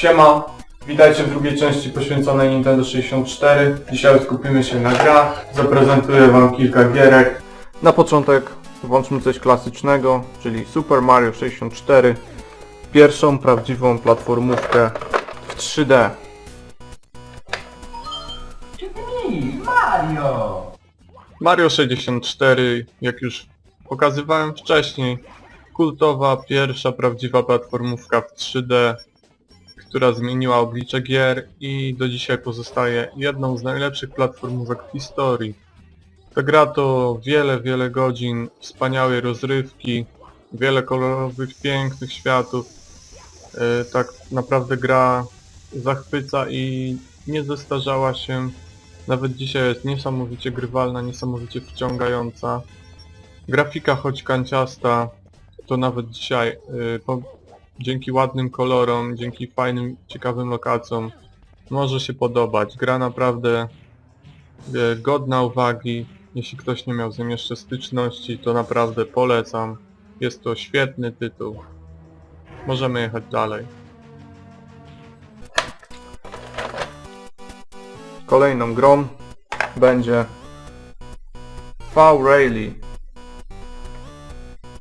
Siema, witajcie w drugiej części poświęconej Nintendo 64. Dzisiaj skupimy się na grach, zaprezentuję wam kilka gierek. Na początek włączmy coś klasycznego, czyli Super Mario 64. Pierwszą prawdziwą platformówkę w 3D. Czyli Mario! Mario 64, jak już pokazywałem wcześniej, kultowa pierwsza prawdziwa platformówka w 3D, która zmieniła oblicze gier i do dzisiaj pozostaje jedną z najlepszych platformówek w historii. Ta gra to wiele, wiele godzin wspaniałej rozrywki, wiele kolorowych, pięknych światów. Yy, tak naprawdę gra zachwyca i nie zestarzała się nawet dzisiaj jest niesamowicie grywalna, niesamowicie wciągająca. Grafika choć kanciasta, to nawet dzisiaj po, dzięki ładnym kolorom, dzięki fajnym, ciekawym lokacjom może się podobać. Gra naprawdę y, godna uwagi. Jeśli ktoś nie miał z nią jeszcze styczności, to naprawdę polecam. Jest to świetny tytuł. Możemy jechać dalej. Kolejną grą będzie V-Rally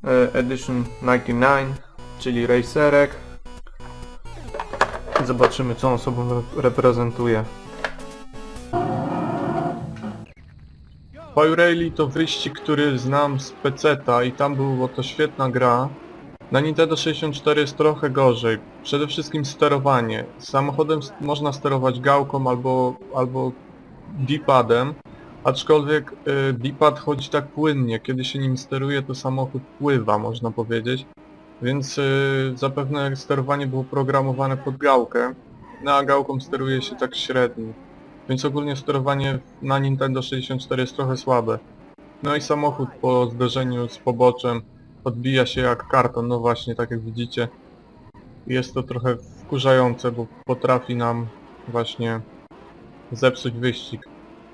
e, Edition 99, czyli racerek. Zobaczymy co on sobą re- reprezentuje. V-Rally to wyścig, który znam z PC-ta i tam była to świetna gra. Na Nintendo 64 jest trochę gorzej. Przede wszystkim sterowanie. Samochodem można sterować gałką albo, albo D-padem, aczkolwiek y, D-pad chodzi tak płynnie. Kiedy się nim steruje, to samochód pływa, można powiedzieć. Więc y, zapewne sterowanie było programowane pod gałkę, no a gałką steruje się tak średnio. Więc ogólnie sterowanie na Nintendo 64 jest trochę słabe. No i samochód po zderzeniu z poboczem odbija się jak karton, no właśnie, tak jak widzicie. Jest to trochę wkurzające, bo potrafi nam właśnie zepsuć wyścig.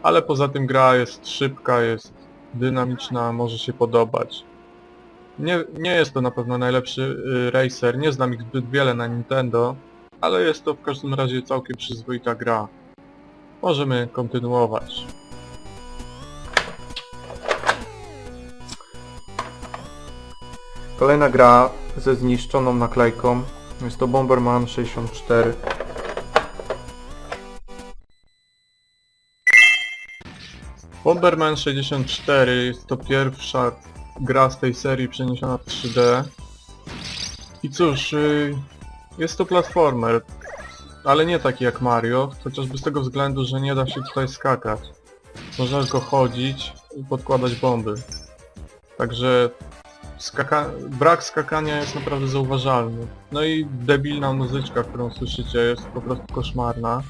Ale poza tym gra jest szybka, jest dynamiczna, może się podobać. Nie, nie jest to na pewno najlepszy y, racer, nie znam ich zbyt wiele na Nintendo, ale jest to w każdym razie całkiem przyzwoita gra. Możemy kontynuować. Kolejna gra ze zniszczoną naklejką. Jest to Bomberman 64. Bomberman 64 jest to pierwsza gra z tej serii przeniesiona w 3D. I cóż, y, jest to platformer, ale nie taki jak Mario, chociażby z tego względu, że nie da się tutaj skakać. Można tylko chodzić i podkładać bomby. Także skaka brak skakania jest naprawdę zauważalny. No i debilna muzyczka, którą słyszycie jest po prostu koszmarna.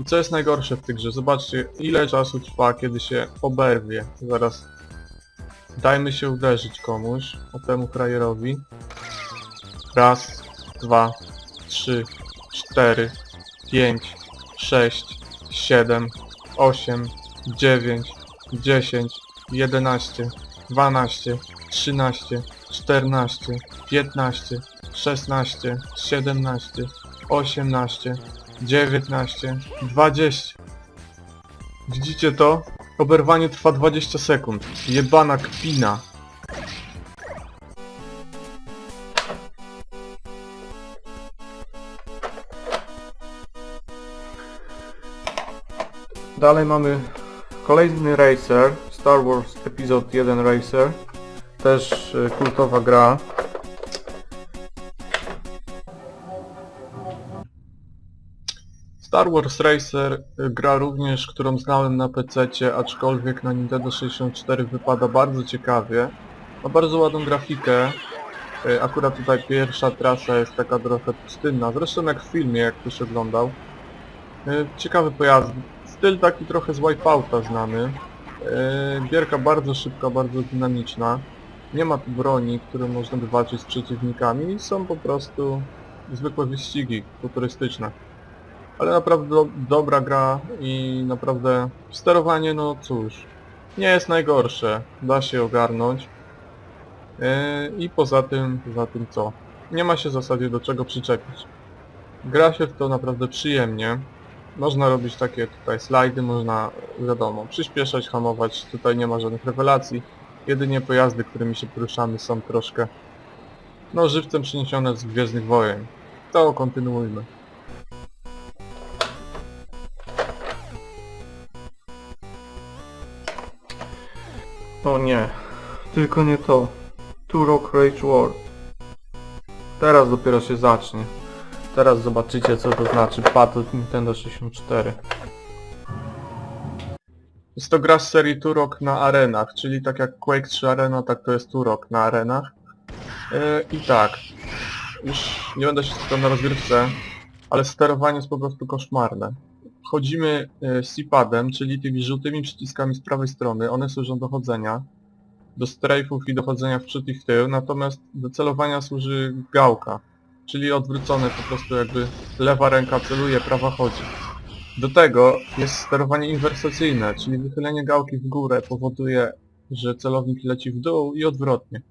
I co jest najgorsze w tej grze? Zobaczcie ile czasu trwa, kiedy się oberwie. Zaraz dajmy się uderzyć komuś, o temu frajerowi. Raz, dwa, trzy, cztery, pięć, sześć, siedem, osiem, dziewięć, dziesięć, jedenaście, dwanaście, trzynaście, czternaście, piętnaście, szesnaście, siedemnaście, osiemnaście, dziewiętnaście, dwadzieścia. Widzicie to? Oberwanie trwa 20 sekund. Jebana kpina. Dalej mamy kolejny racer, Star Wars Episode 1 Racer. Też y, kultowa gra. Star Wars Racer y, gra również, którą znałem na PC, aczkolwiek na Nintendo 64 wypada bardzo ciekawie. Ma bardzo ładną grafikę. Y, Akurat tutaj pierwsza trasa jest taka trochę pustynna, zresztą jak w filmie, jak ktoś oglądał. Y, Ciekawy pojazd. Styl taki trochę z Wipeouta znany. Gierka bardzo szybka, bardzo dynamiczna. Nie ma tu broni, które można by walczyć z przeciwnikami. Są po prostu zwykłe wyścigi futurystyczne. Ale naprawdę do, dobra gra i naprawdę sterowanie, no cóż, nie jest najgorsze. Da się ogarnąć. Yy, I poza tym, poza tym co? Nie ma się w zasadzie do czego przyczepić. Gra się w to naprawdę przyjemnie. Można robić takie tutaj slajdy, można, wiadomo, przyspieszać, hamować. Tutaj nie ma żadnych rewelacji. Jedynie pojazdy, którymi się poruszamy są troszkę, no, żywcem przeniesione z Gwiezdnych Wojen. To kontynuujmy. O nie, tylko nie to. Turok Rage War. Teraz dopiero się zacznie. Teraz zobaczycie co to znaczy od Nintendo 64. Jest to gra z serii Turok na arenach, czyli tak jak Quake 3 Arena, tak to jest Turok na arenach. Yy, I tak, już nie będę się skupiał na rozgrywce, ale sterowanie jest po prostu koszmarne. Chodzimy yy, C-padem, czyli tymi żółtymi przyciskami z prawej strony, one służą do chodzenia, do strajfów i dochodzenia w przód i w tył, natomiast do celowania służy gałka, czyli odwrócone po prostu jakby lewa ręka celuje, prawa chodzi. Do tego jest sterowanie inwersacyjne, czyli wychylenie gałki w górę powoduje, że celownik leci w dół i odwrotnie.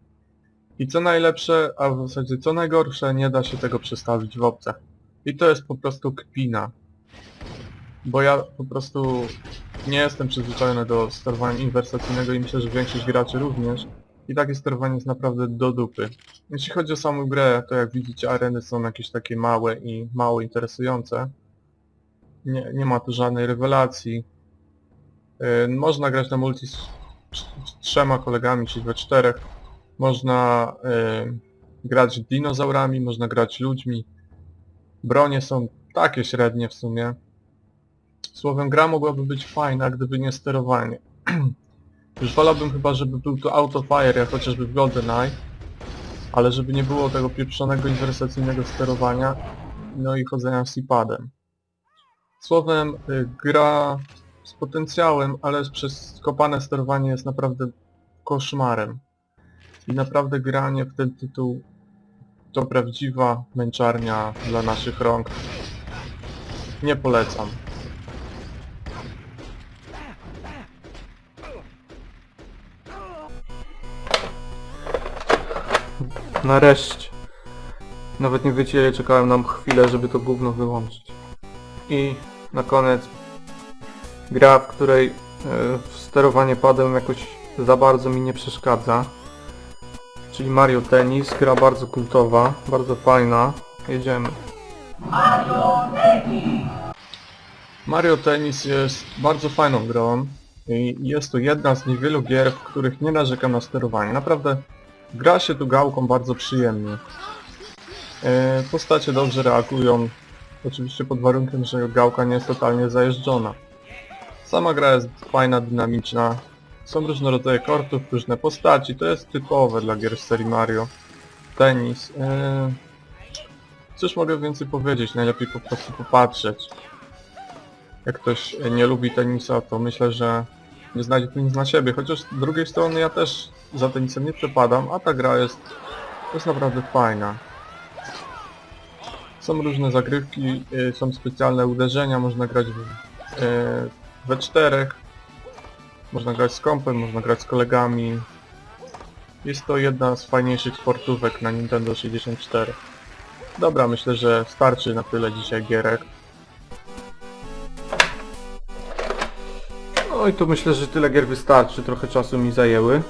I co najlepsze, a w zasadzie co najgorsze, nie da się tego przestawić w opcjach. I to jest po prostu kpina. Bo ja po prostu nie jestem przyzwyczajony do sterowania inwersacyjnego i myślę, że większość graczy również. I takie sterowanie jest naprawdę do dupy. Jeśli chodzi o samą grę, to jak widzicie areny są jakieś takie małe i mało interesujące. Nie, nie ma tu żadnej rewelacji. Yy, można grać na multi z, z, trzema kolegami, czyli we czterech. Można yy, grać dinozaurami, można grać ludźmi. Bronie są takie średnie w sumie. Słowem, gra mogłaby być fajna, gdyby nie sterowanie. Już wolałbym chyba, żeby był to autofire, jak chociażby w GoldenEye, ale żeby nie było tego pieprzonego inwersacyjnego sterowania, no i chodzenia z padem Słowem, y, gra z potencjałem, ale przez skopane sterowanie jest naprawdę koszmarem. I naprawdę granie w ten tytuł to prawdziwa męczarnia dla naszych rąk. Nie polecam. Nareszcie. Nawet nie wiecie ile czekałem nam chwilę, żeby to gówno wyłączyć. I na koniec gra, w której e, sterowanie padem jakoś za bardzo mi nie przeszkadza. Czyli Mario Tennis, gra bardzo kultowa, bardzo fajna. Jedziemy. Mario Tennis jest bardzo fajną grą i jest to jedna z niewielu gier, w których nie narzekam na sterowanie. Naprawdę gra się tu gałką bardzo przyjemnie. E, Postacie dobrze reagują, oczywiście pod warunkiem, że gałka nie jest totalnie zajeżdżona. Sama gra jest fajna, dynamiczna. Są różne rodzaje kortów, różne postaci, to jest typowe dla gier z serii Mario. Tenis. E, Cóż mogę więcej powiedzieć, najlepiej po prostu popatrzeć. Jak ktoś nie lubi tenisa, to myślę, że nie znajdzie tu nic na siebie, chociaż z drugiej strony ja też za tenisem nie przepadam, a ta gra jest, jest naprawdę fajna. Są różne zagrywki, y, są specjalne uderzenia, można grać w, y, we czterech, można grać z kompem, można grać z kolegami. Jest to jedna z fajniejszych sportówek na Nintendo 64. Dobra, myślę, że starczy na tyle dzisiaj gierek. No i to myślę, że tyle gier wystarczy, trochę czasu mi zajęły.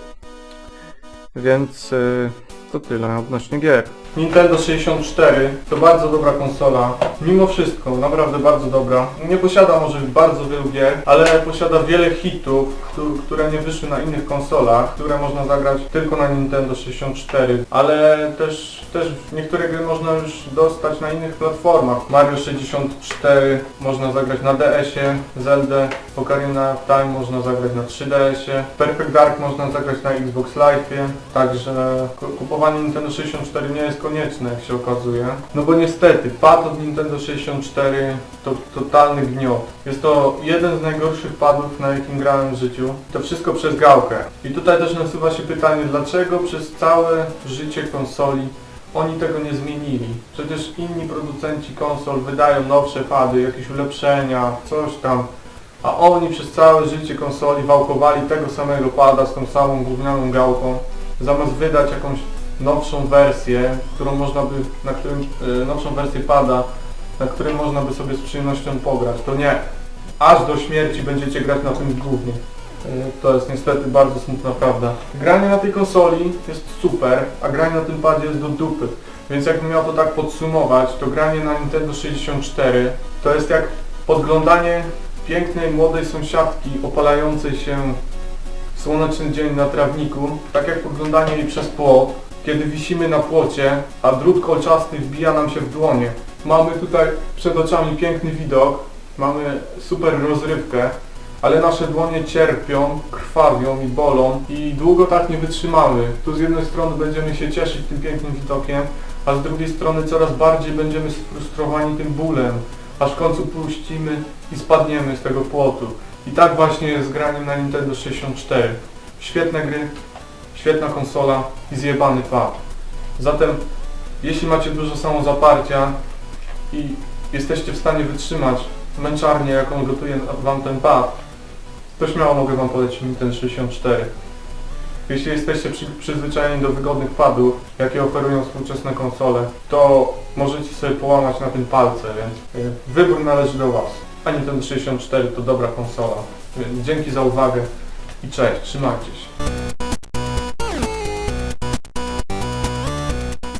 Więc y, to tyle odnośnie gier. Nintendo 64 to bardzo dobra konsola. Mimo wszystko, naprawdę bardzo dobra. Nie posiada może bardzo wielu gier, ale posiada wiele hitów, któ- które nie wyszły na innych konsolach, które można zagrać tylko na Nintendo 64. Ale też, też niektóre gry można już dostać na innych platformach. Mario 64 można zagrać na DS-ie, Zelda Ocarina of Time można zagrać na 3DS-ie, Perfect Dark można zagrać na Xbox Live'ie, także ku- kupowanie Nintendo 64 nie jest konieczne, jak się okazuje. No bo niestety, pad od Nintendo 64 to totalny gniot. Jest to jeden z najgorszych padów, na jakim grałem w życiu. To wszystko przez gałkę. I tutaj też nasuwa się pytanie, dlaczego przez całe życie konsoli oni tego nie zmienili. Przecież inni producenci konsol wydają nowsze pady, jakieś ulepszenia, coś tam. A oni przez całe życie konsoli wałkowali tego samego pada z tą samą gównianą gałką, zamiast wydać jakąś nowszą wersję, którą można by, na którym, y, nowszą wersję pada, na którym można by sobie z przyjemnością pograć. To nie, aż do śmierci będziecie grać na tym głównie. Yy, To jest niestety bardzo smutna prawda. Granie na tej konsoli jest super, a granie na tym padzie jest do dupy. Więc jakbym miał to tak podsumować, to granie na Nintendo 64 to jest jak podglądanie pięknej młodej sąsiadki opalającej się w słoneczny dzień na trawniku, tak jak podglądanie jej przez płot, kiedy wisimy na płocie, a drut kolczasty wbija nam się w dłonie. Mamy tutaj przed oczami piękny widok, mamy super rozrywkę, ale nasze dłonie cierpią, krwawią i bolą i długo tak nie wytrzymamy. Tu z jednej strony będziemy się cieszyć tym pięknym widokiem, a z drugiej strony coraz bardziej będziemy sfrustrowani tym bólem, aż w końcu puścimy i spadniemy z tego płotu. I tak właśnie jest z graniem na Nintendo 64. Świetne gry, świetna konsola i zjebany pad. Zatem, jeśli macie dużo samozaparcia i jesteście w stanie wytrzymać męczarnię, jaką gotuje wam ten pad, to śmiało mogę wam polecić Nintendo 64. Jeśli jesteście przy, przyzwyczajeni do wygodnych padów, jakie oferują współczesne konsole, to możecie sobie połamać na tym palce, więc y, wybór należy do Was. A Nintendo 64 to dobra konsola. Więc dzięki za uwagę i cześć, trzymajcie się.